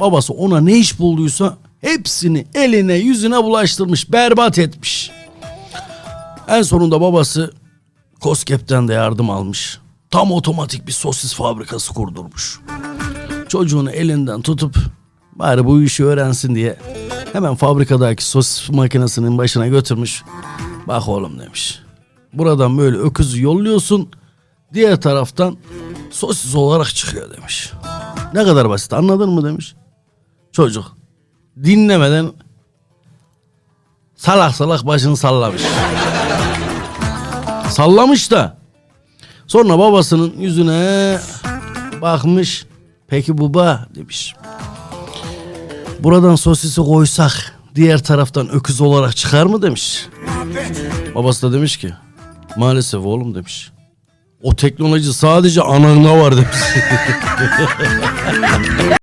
Babası ona ne iş bulduysa hepsini eline yüzüne bulaştırmış, berbat etmiş. En sonunda babası Koskep'ten de yardım almış. Tam otomatik bir sosis fabrikası kurdurmuş. Çocuğunu elinden tutup bari bu işi öğrensin diye hemen fabrikadaki sosis makinesinin başına götürmüş. Bak oğlum demiş. Buradan böyle öküzü yolluyorsun. Diğer taraftan sosis olarak çıkıyor demiş. Ne kadar basit anladın mı demiş. Çocuk dinlemeden salak salak başını sallamış. Sallamış da sonra babasının yüzüne bakmış. Peki baba demiş. Buradan sosisi koysak diğer taraftan öküz olarak çıkar mı demiş. Babası da demiş ki maalesef oğlum demiş. O teknoloji sadece ananda var demiş.